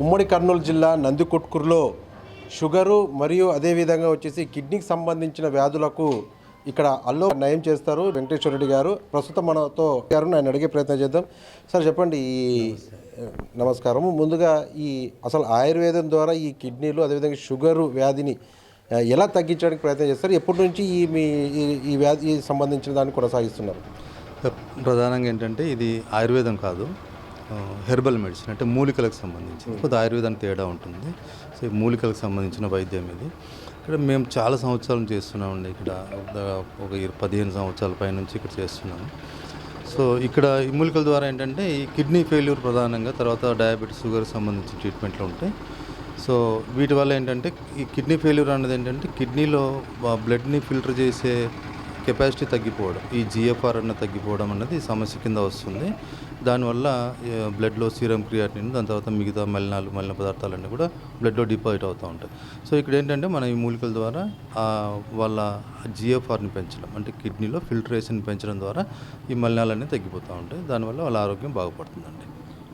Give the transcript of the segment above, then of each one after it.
ఉమ్మడి కర్నూలు జిల్లా నందికొట్కూరులో షుగరు మరియు అదేవిధంగా వచ్చేసి కిడ్నీకి సంబంధించిన వ్యాధులకు ఇక్కడ అల్లో నయం చేస్తారు వెంకటేశ్వర రెడ్డి గారు. ప్రస్తుతం మనతో గారు నేను అడిగే ప్రయత్నం చేద్దాం. సార్ చెప్పండి ఈ నమస్కారం. ముందుగా ఈ అసలు ఆయుర్వేదం ద్వారా ఈ కిడ్నీలు అదేవిధంగా షుగరు వ్యాధిని ఎలా తగ్గించడానికి ప్రయత్నం చేస్తారు? ఎప్పటి నుంచి ఈ మీ ఈ- వ్యాధి సంబంధించిన దాన్ని కొనసాగిస్తున్నారు? ప్రధానంగా ఏంటంటే ఇది ఆయుర్వేదం కాదు. హెర్బల్ మెడిసిన్ అంటే మూలికలకు సంబంధించి కొద్ది ఆయుర్వేదానికి తేడా ఉంటుంది. సో ఈ మూలికలకు సంబంధించిన వైద్యం ఇది. ఇక్కడ మేము చాలా సంవత్సరాలు చేస్తున్నామండి. ఇక్కడ ఒక పదిహేను సంవత్సరాల పై నుంచి ఇక్కడ చేస్తున్నాము. సో ఇక్కడ ఈ మూలికల ద్వారా ఏంటంటే ఈ కిడ్నీ ఫెయిల్యూర్ ప్రధానంగా తర్వాత డయాబెటీస్ షుగర్ సంబంధించిన ట్రీట్మెంట్లు ఉంటాయి. సో వీటి వల్ల ఏంటంటే ఈ కిడ్నీ ఫెయిల్యూర్ అన్నది ఏంటంటే కిడ్నీలో బ్లడ్ని ఫిల్టర్ చేసే కెపాసిటీ తగ్గిపోవడం ఈ జిఎఫ్ఆర్ అన్న తగ్గిపోవడం అన్నది సమస్య కింద వస్తుంది. దానివల్ల బ్లడ్లో సీరం క్రియాటిన్ దాని తర్వాత మిగతా మలినాలు మలిన పదార్థాలన్నీ కూడా బ్లడ్లో డిపాజిట్ అవుతూ ఉంటాయి. సో ఇక్కడ ఏంటంటే మనం ఈ మూలికల ద్వారా వాళ్ళ జిఎఫ్ఆర్ని పెంచడం అంటే కిడ్నీలో ఫిల్టరేషన్ పెంచడం ద్వారా ఈ మలినాలన్నీ తగ్గిపోతూ ఉంటాయి. దానివల్ల వాళ్ళ ఆరోగ్యం బాగుపడుతుందండి.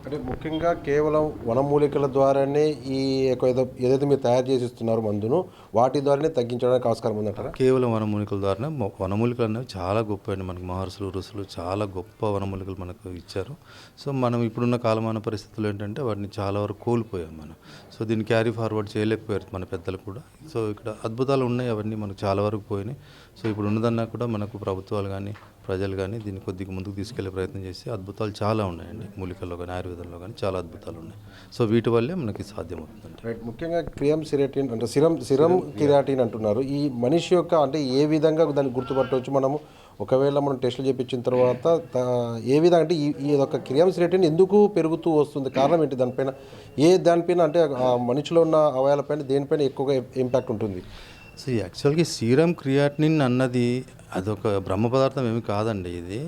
అంటే ముఖ్యంగా కేవలం వనమూలికల ద్వారానే ఈ ఏదో ఏదైతే మీరు తయారు చేసి ఇస్తున్నారు మందును వాటి ద్వారానే తగ్గించడానికి ఆస్కారం ఉందంటారా? కేవలం వనమూలికల ద్వారానే వనమూలికలు అనేవి చాలా గొప్ప అండి. మనకు మహర్షులు ఋషులు చాలా గొప్ప వనమూలికలు మనకు ఇచ్చారు. సో మనం ఇప్పుడున్న కాలమాన పరిస్థితులు ఏంటంటే వాటిని చాలా వరకు కోల్పోయాం మనం. సో దీన్ని క్యారీ ఫార్వర్డ్ చేయలేకపోయారు మన పెద్దలు కూడా. సో ఇక్కడ అద్భుతాలు ఉన్నాయి అవన్నీ మనకు చాలా వరకు పోయినాయి. సో ఇప్పుడు ఉన్నదన్నా కూడా మనకు ప్రభుత్వాలు కానీ ప్రజలు కానీ దీన్ని కొద్దిగా ముందుకు తీసుకెళ్ళే ప్రయత్నం చేసి అద్భుతాలు చాలా ఉన్నాయండి. మూలికల్లో కానీ ఆయుర్వేదంలో కానీ చాలా అద్భుతాలు ఉన్నాయి. సో వీటి వల్లే మనకి సాధ్యమవుతుందండి. రైట్. ముఖ్యంగా క్రియం సిరేటిన్ అంటే సిరం సిరం కిరాటిన్ అంటున్నారు. ఈ మనిషి యొక్క అంటే ఏ విధంగా దాన్ని గుర్తుపట్టవచ్చు? మనము ఒకవేళ మనం టెస్టులు చేయించిన తర్వాత ఏ విధంగా అంటే ఈ ఈ యొక్క క్రియం సిరేటిన్ ఎందుకు పెరుగుతూ వస్తుంది? కారణం ఏంటి? దానిపైన ఏ దానిపైన అంటే మనిషిలో ఉన్న అవయాలపైన దేనిపైన ఎక్కువగా ఇంపాక్ట్ ఉంటుంది? సో యాక్చువల్గా సీరం క్రియాటినిన్ అన్నది అదొక బ్రహ్మ పదార్థం ఏమి కాదండి ఇది.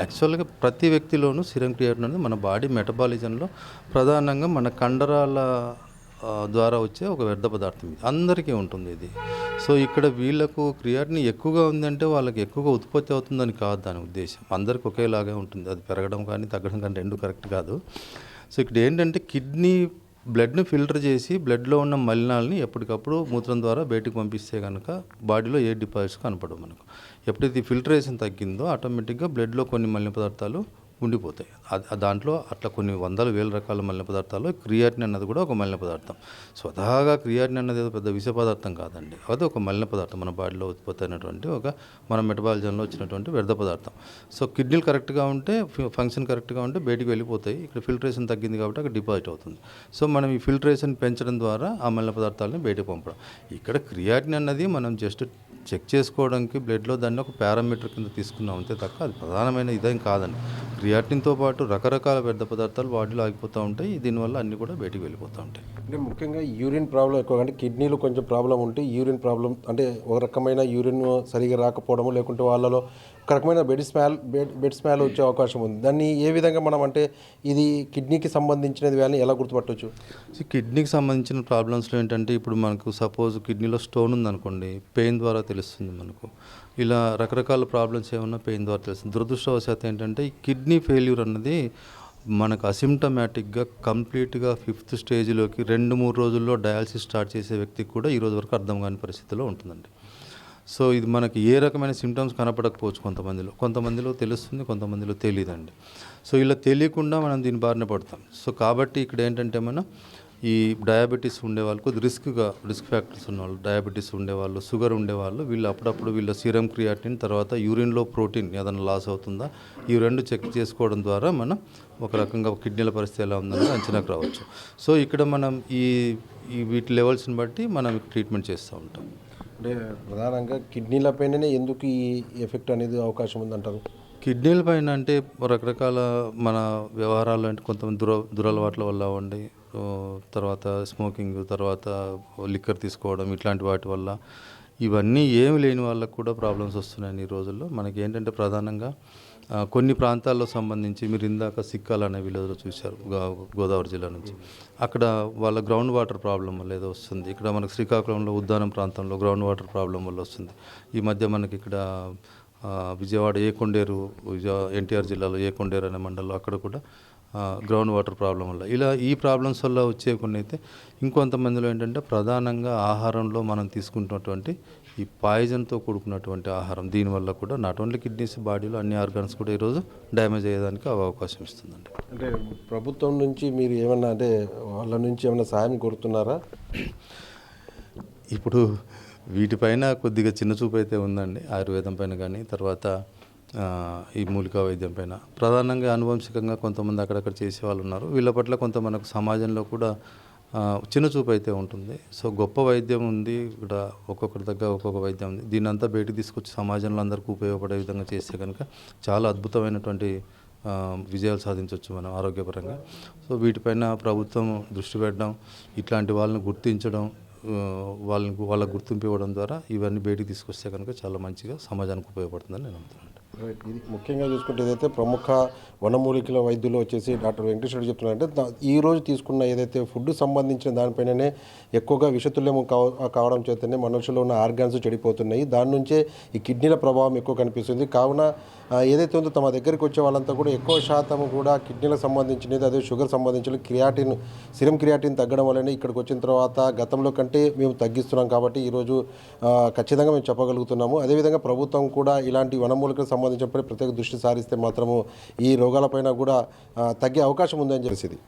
యాక్చువల్గా ప్రతి వ్యక్తిలోనూ సీరం క్రియాటిన్ అనేది మన బాడీ మెటబాలిజంలో ప్రధానంగా మన కండరాల ద్వారా వచ్చే ఒక వ్యర్థ పదార్థం ఇది. అందరికీ ఉంటుంది ఇది. సో ఇక్కడ వీళ్ళకు క్రియాటిని ఎక్కువగా ఉందంటే వాళ్ళకి ఎక్కువగా ఉత్పత్తి అవుతుందని కాదు దాని ఉద్దేశం. అందరికి ఒకేలాగే ఉంటుంది. అది పెరగడం కానీ తగ్గడం కానీ రెండు కరెక్ట్ కాదు. సో ఇక్కడ ఏంటంటే కిడ్నీ బ్లడ్ని ఫిల్టర్ చేసి బ్లడ్లో ఉన్న మలినాలని ఎప్పటికప్పుడు మూత్రం ద్వారా బయటకు పంపిస్తే కనుక బాడీలో ఏ డిపాజిట్స్ కనపడవు మనకు. ఎప్పుడైతే ఫిల్టరేషన్ తగ్గిందో ఆటోమేటిక్గా బ్లడ్లో కొన్ని మలిన పదార్థాలు ఉండిపోతాయి. దాంట్లో అట్లా కొన్ని వందల వేల రకాల మలిన పదార్థాలు క్రియాటిన్ అన్నది కూడా ఒక మలిన పదార్థం. స్వతహాగా క్రియాటిన్ అన్నది పెద్ద విష పదార్థం కాదండి. అది ఒక మలిన పదార్థం. మన బాడీలో ఉత్పత్తి అయినటువంటి ఒక మన మెటబాలిజంలో వచ్చినటువంటి వ్యర్థ పదార్థం. సో కిడ్నీలు కరెక్ట్గా ఉంటే ఫంక్షన్ కరెక్ట్గా ఉంటే బయటికి వెళ్ళిపోతాయి. ఇక్కడ ఫిల్టరేషన్ తగ్గింది కాబట్టి అక్కడ డిపాజిట్ అవుతుంది. సో మనం ఈ ఫిల్టరేషన్ పెంచడం ద్వారా ఆ మలిన పదార్థాలను బయటకు పంపడం. ఇక్కడ క్రియాటిన్ అన్నది మనం జస్ట్ చెక్ చేసుకోవడానికి బ్లడ్లో దాన్ని ఒక పారామీటర్ కింద తీసుకున్నాం. అంతే తప్ప అది ప్రధానమైన ఇదేం కాదండి. క్రియాటిన్తో పాటు రకరకాల వ్యర్థ పదార్థాలు బాడీలో ఆగిపోతూ ఉంటాయి. దీనివల్ల అన్నీ కూడా బయటికి వెళ్ళిపోతూ ఉంటాయి. అంటే ముఖ్యంగా యూరిన్ ప్రాబ్లం ఎక్కువ. అంటే కిడ్నీలో కొంచెం ప్రాబ్లం ఉంటే యూరిన్ ప్రాబ్లం అంటే ఒక రకమైన యూరిన్ సరిగా రాకపోవడము లేకుంటే వాళ్ళలో ఒక రకమైన bad smell bad bad smell వచ్చే అవకాశం ఉంది. దాన్ని ఏ విధంగా మనం అంటే ఇది కిడ్నీకి సంబంధించినది అని ఎలా గుర్తుపట్టవచ్చు కిడ్నీకి సంబంధించిన ప్రాబ్లమ్స్లో ఏంటంటే ఇప్పుడు మనకు సపోజ్ కిడ్నీలో స్టోన్ ఉందనుకోండి పెయిన్ ద్వారా తెలుస్తుంది మనకు. ఇలా రకరకాల ప్రాబ్లమ్స్ ఏమన్నా పెయిన్ ద్వారా తెలుస్తుంది. దురదృష్టవశాత్తు ఏంటంటే ఈ కిడ్నీ ఫెయిల్యూర్ అన్నది మనకు అసిమ్టమాటిక్గా కంప్లీట్గా ఫిఫ్త్ స్టేజ్లోకి రెండు మూడు రోజుల్లో డయాలసిస్ స్టార్ట్ చేసే వ్యక్తికి కూడా ఈ రోజు వరకు అర్థం కాని పరిస్థితిలో ఉంటుందండి. సో ఇది మనకి ఏ రకమైన సిమ్టమ్స్ కనపడకపోవచ్చు కొంతమందిలో. కొంతమందిలో తెలుస్తుంది కొంతమందిలో తెలియదండి సో ఇలా తెలియకుండా మనం దీని బారిన పడతాం. సో కాబట్టి ఇక్కడ ఏంటంటే మనం ఈ డయాబెటీస్ ఉండేవాళ్ళు కొద్ది రిస్క్గా రిస్క్ ఫ్యాక్టర్స్ ఉన్నవాళ్ళు డయాబెటీస్ ఉండేవాళ్ళు షుగర్ ఉండేవాళ్ళు వీళ్ళు అప్పుడప్పుడు వీళ్ళ సీరం క్రియాటిన్ తర్వాత యూరిన్లో ప్రోటీన్ ఏదైనా లాస్ అవుతుందా? ఈ రెండు చెక్ చేసుకోవడం ద్వారా మనం ఒక రకంగా కిడ్నీల పరిస్థితి ఎలా ఉందని అంచనాకు రావచ్చు. సో ఇక్కడ మనం ఈ ఈ వీటి లెవెల్స్ని బట్టి మనం ట్రీట్మెంట్ చేస్తూ ఉంటాం. అంటే ప్రధానంగా కిడ్నీల పైననే ఎందుకు ఈ ఎఫెక్ట్ అనేది అవకాశం ఉందంటారు? కిడ్నీల పైన అంటే రకరకాల మన వ్యవహారాలు అంటే కొంతమంది దుర దురలవాట్ల వల్ల ఉండి తర్వాత స్మోకింగ్ తర్వాత లిక్కర్ తీసుకోవడం ఇట్లాంటి వాటి వల్ల ఇవన్నీ ఏమి లేని వాళ్ళకు కూడా ప్రాబ్లమ్స్ వస్తున్నాయి ఈ రోజుల్లో. మనకి ఏంటంటే ప్రధానంగా కొన్ని ప్రాంతాల్లో సంబంధించి మీరు ఇందాక సిక్కాలు అనే విలేజ్లో చూశారు గోదావరి జిల్లా నుంచి. అక్కడ వాళ్ళ గ్రౌండ్ వాటర్ ప్రాబ్లం వల్ల ఏదో వస్తుంది. ఇక్కడ మనకు శ్రీకాకుళంలో ఉద్దానం ప్రాంతంలో గ్రౌండ్ వాటర్ ప్రాబ్లం వల్ల వస్తుంది. ఈ మధ్య మనకి ఇక్కడ విజయవాడ ఏకొండేరు విజయ ఎన్టీఆర్ జిల్లాలో ఏకొండేరు అనే మండలంలో అక్కడ కూడా గ్రౌండ్ వాటర్ ప్రాబ్లం వల్ల. ఇలా ఈ ప్రాబ్లమ్స్ వల్ల వచ్చే కొన్ని అయితే ఇంకొంతమందిలో ఏంటంటే ప్రధానంగా ఆహారంలో మనం తీసుకుంటున్నటువంటి ఈ పాయిజన్తో కూడుకున్నటువంటి ఆహారం దీనివల్ల కూడా నాట్ ఓన్లీ కిడ్నీస్ బాడీలో అన్ని ఆర్గాన్స్ కూడా ఈరోజు డ్యామేజ్ అయ్యేదానికి అవకాశం ఇస్తుందండి. అంటే ప్రభుత్వం నుంచి మీరు ఏమన్నా అంటే వాళ్ళ నుంచి ఏమైనా సాయం కోరుతున్నారా? ఇప్పుడు వీటిపైన కొద్దిగా చిన్న చూపు అయితే ఉందండి. ఆయుర్వేదం పైన కానీ తర్వాత ఈ మూలికా వైద్యం పైన. ప్రధానంగా అనువంశికంగా కొంతమంది అక్కడక్కడ చేసే వాళ్ళు ఉన్నారు. వీళ్ళ పట్ల కొంత మనకు సమాజంలో కూడా చిన్న చూపు అయితే ఉంటుంది. సో గొప్ప వైద్యం ఉంది. ఇక్కడ ఒక్కొక్కరి దగ్గర ఒక్కొక్క వైద్యం ఉంది. దీన్ని అంతా బయటికి తీసుకొచ్చి సమాజంలో అందరికీ ఉపయోగపడే విధంగా చేస్తే కనుక చాలా అద్భుతమైనటువంటి విజయాలు సాధించవచ్చు మనం ఆరోగ్యపరంగా. సో వీటిపైన ప్రభుత్వం దృష్టి పెట్టడం ఇట్లాంటి వాళ్ళని గుర్తించడం వాళ్ళని వాళ్ళకు గుర్తింపు ఇవ్వడం ద్వారా ఇవన్నీ బయటికి తీసుకొస్తే కనుక చాలా మంచిగా సమాజానికి ఉపయోగపడుతుందని నేను నమ్ముతున్నాను. ఇది ముఖ్యంగా చూసుకుంటే ఏదైతే ప్రముఖ వనమూలికల వైద్యులు వచ్చేసి డాక్టర్ వెంకటేశ్వర చెప్తున్నారంటే ఈ రోజు తీసుకున్న ఏదైతే ఫుడ్ సంబంధించిన దానిపైననే ఎక్కువగా విషతుల్యం కావ కావడం చేతనే మనుషుల్లో ఉన్న ఆర్గాన్స్ చెడిపోతున్నాయి. దాని నుంచే ఈ కిడ్నీల ప్రభావం ఎక్కువ కనిపిస్తుంది. కావున ఏదైతే ఉందో తమ దగ్గరికి వచ్చే వాళ్ళంతా కూడా ఎక్కువ శాతం కూడా కిడ్నీలకు సంబంధించినది అదే షుగర్ సంబంధించిన క్రియాటిన్ సిరం క్రియాటిన్ తగ్గడం వల్లనే ఇక్కడికి వచ్చిన తర్వాత గతంలో కంటే మేము తగ్గిస్తున్నాం కాబట్టి ఈరోజు ఖచ్చితంగా మేము చెప్పగలుగుతున్నాము. అదేవిధంగా ప్రభుత్వం కూడా ఇలాంటి వనమూలికలకు సంబంధించినప్పుడు ప్రత్యేక దృష్టి సారిస్తే మాత్రము ఈ రోగాలపైన కూడా తగ్గే అవకాశం ఉందని చెప్పేసి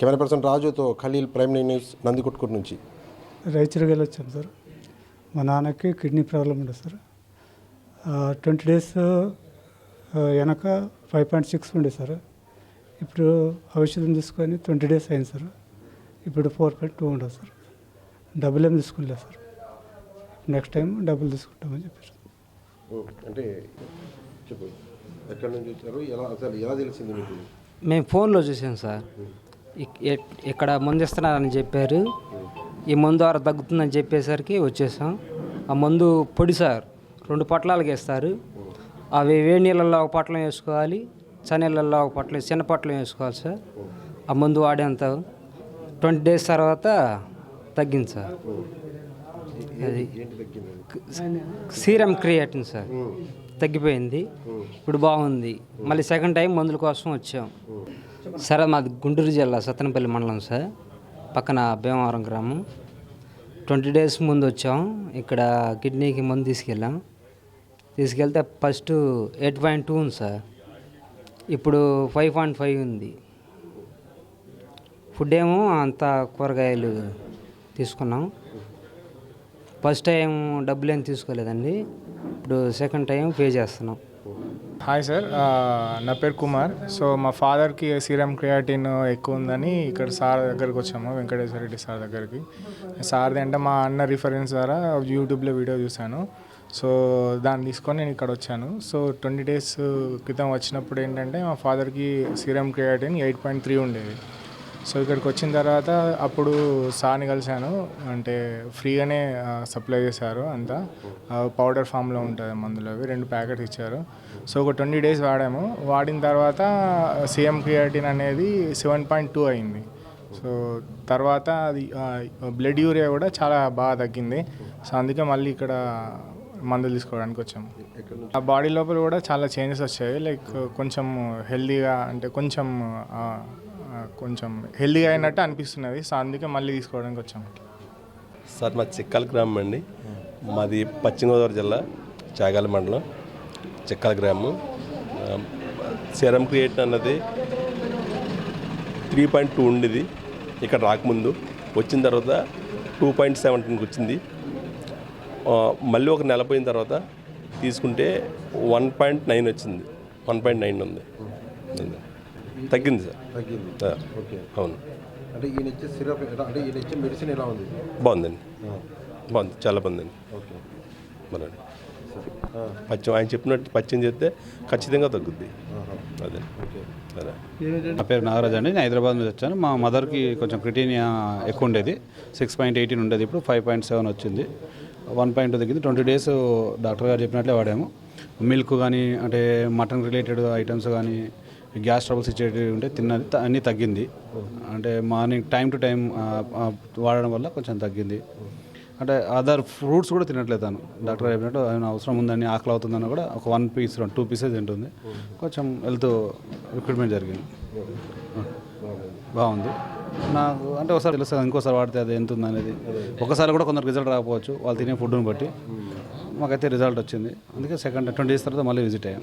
కెమెరా పర్సన్ రాజుతో ఖలీల్ ప్రైమ్ న్యూస్ నందికొట్కూరు నుంచి. రాయచూరుకి వెళ్ళొచ్చాం సార్. మా నాన్నకి కిడ్నీ ప్రాబ్లం ఉండే సార్. ట్వంటీ డేస్ వెనక ఫైవ్ పాయింట్ సిక్స్ ఉండే సార్. ఇప్పుడు ఔషధం తీసుకొని ట్వంటీ డేస్ అయింది సార్. ఇప్పుడు ఫోర్ పాయింట్ టూ ఉండదు సార్. డబ్బులు ఏం తీసుకునిలేదు సార్. నెక్స్ట్ టైం డబ్బులు తీసుకుంటామని చెప్పారు. అంటే చెప్పు ఎక్కడి నుంచి వచ్చారు? ఎలా అసలు ఎలా తెలిసింది మీకు? మేము ఫోన్లో చూసాం సార్. ఇక్కడ మందు ఇస్తున్నారని చెప్పారు. ఈ మందు ద్వారా తగ్గుతుందని చెప్పేసరికి వచ్చేసాం. ఆ మందు పొడి సార్ రెండు పొట్లాలకి ఇస్తారు అవి వేడి నీళ్ళల్లో ఒక పొట్లం వేసుకోవాలి చనీళ్ళల్లో ఒక పొట్లం చిన్న పొట్లం వేసుకోవాలి సార్. ఆ మందు వాడేంత ట్వంటీ డేస్ తర్వాత తగ్గింది సార్. అది సీరం క్రియేటిన్ సార్. తగ్గిపోయింది. ఇప్పుడు బాగుంది. మళ్ళీ సెకండ్ టైం మందుల కోసం వచ్చాం. సరే మాది గుంటూరు జిల్లా సత్తనపల్లి మండలం సార్. పక్కన భీమవరం గ్రామం. ట్వంటీ డేస్ ముందు వచ్చాం. ఇక్కడ కిడ్నీకి మందు తీసుకెళ్ళాం. తీసుకెళ్తే ఫస్ట్ ఎయిట్ పాయింట్ టూ ఉంది సార్. ఇప్పుడు ఫైవ్ పాయింట్ ఫైవ్ ఉంది. ఫుడ్ ఏమో అంత కూరగాయలు తీసుకున్నాం. ఫస్ట్ టైం డబ్బులు ఏం తీసుకోలేదండి. ఇప్పుడు సెకండ్ టైం పే చేస్తున్నాం. హాయ్ సార్ నా పేరు కుమార్. సో మా ఫాదర్కి సీరం క్రియాటిన్ ఎక్కువ ఉందని ఇక్కడ సార్ దగ్గరికి వచ్చాము వెంకటేశ్వర రెడ్డి సార్ దగ్గరికి. సార్ది అంటే మా అన్న రిఫరెన్స్ ద్వారా యూట్యూబ్లో వీడియో చూశాను. సో దాన్ని తీసుకొని నేను ఇక్కడ వచ్చాను. సో ట్వంటీ డేస్ క్రితం వచ్చినప్పుడు ఏంటంటే మా ఫాదర్కి serum creatinine eight point three ఉండేది. సో ఇక్కడికి వచ్చిన తర్వాత అప్పుడు సార్ని కలిశాను. అంటే ఫ్రీగానే సప్లై చేశారు అంతా. పౌడర్ ఫామ్లో ఉంటుంది మందులు అవి రెండు ప్యాకెట్స్ ఇచ్చారు. సో ఒక ట్వంటీ డేస్ వాడాము. వాడిన తర్వాత సిఎం క్రియాటిన్ అనేది సెవెన్ పాయింట్ టూ అయింది. సో తర్వాత అది బ్లడ్ యూరియా కూడా చాలా బాగా తగ్గింది. సో అందుకే మళ్ళీ ఇక్కడ మందులు తీసుకోవడానికి వచ్చాము. ఆ బాడీ లోపల కూడా చాలా చేంజెస్ వచ్చాయి. లైక్ కొంచెం హెల్దీగా అంటే కొంచెం కొంచెం హెల్దీగా అయినట్టు అనిపిస్తున్నది. సో అందుకే మళ్ళీ తీసుకోవడానికి వచ్చాము సార్ మా చిక్కల గ్రామం అండి. మాది పశ్చిమ గోదావరి జిల్లా చాగాల మండలం చిక్కల గ్రామం. ఆ, సెరం క్రియేట్ అన్నది త్రీ పాయింట్ టూ ఉండేది ఇక్కడ రాకముందు. వచ్చిన తర్వాత టూ పాయింట్ సెవెంటీన్కి వచ్చింది. మళ్ళీ ఒక నెల పోయిన తర్వాత తీసుకుంటే వన్ పాయింట్ నైన్ వచ్చింది. వన్ పాయింట్ నైన్ ఉంది. తగ్గింది సార్. తగ్గింది. ఓకే. అవును. అంటే ఈయన ఇచ్చే సిరప్ అంటే ఈయన ఇచ్చే మెడిసిన్ ఎలా ఉంది? బాగుందండి. బాగుంది చాలా బాగుందండి. ఓకే. మరండి పచ్చం ఆయన చెప్పినట్టు పచ్చం చేస్తే ఖచ్చితంగా తగ్గుద్ది. అదే. సరే నా పేరు నాగరాజ్ అండి. నేను హైదరాబాద్ నుంచి వచ్చాను. మా మదర్కి కొంచెం క్రిటీనియా ఎక్కువ ఉండేది. సిక్స్ పాయింట్ ఎయిటీన్ ఉండేది. ఇప్పుడు ఫైవ్ పాయింట్ సెవెన్ వచ్చింది. వన్ పాయింట్ తగ్గింది. ట్వంటీ డేస్ డాక్టర్ గారు చెప్పినట్లే వాడాము. మిల్క్ కానీ అంటే మటన్ రిలేటెడ్ ఐటమ్స్ కానీ గ్యాస్ ట్రబుల్స్ ఇచ్చేటివి ఉంటే తిన్నది అన్నీ తగ్గింది. అంటే మార్నింగ్ టైం టు టైం వాడడం వల్ల కొంచెం తగ్గింది. అంటే అదర్ ఫ్రూట్స్ కూడా తినట్లేదు తను. డాక్టర్ చెప్పినట్టు ఆయన అవసరం ఉందని ఆకలి అవుతుందని కూడా ఒక వన్ పీస్ టూ పీసెస్ తింటుంది. కొంచెం హెల్త్ రిక్రూట్మెంట్ జరిగింది. బాగుంది. నాకు అంటే ఒకసారి తెలుస్తుంది ఇంకోసారి వాడితే అది ఎంత ఉందనేది. ఒకసారి కూడా కొందరు రిజల్ట్ రాకపోవచ్చు. వాళ్ళు తినే ఫుడ్ని బట్టి. మాకైతే రిజల్ట్ వచ్చింది. అందుకే సెకండ్ ట్వంటీ డేస్ తర్వాత మళ్ళీ విజిట్ అయ్యాం.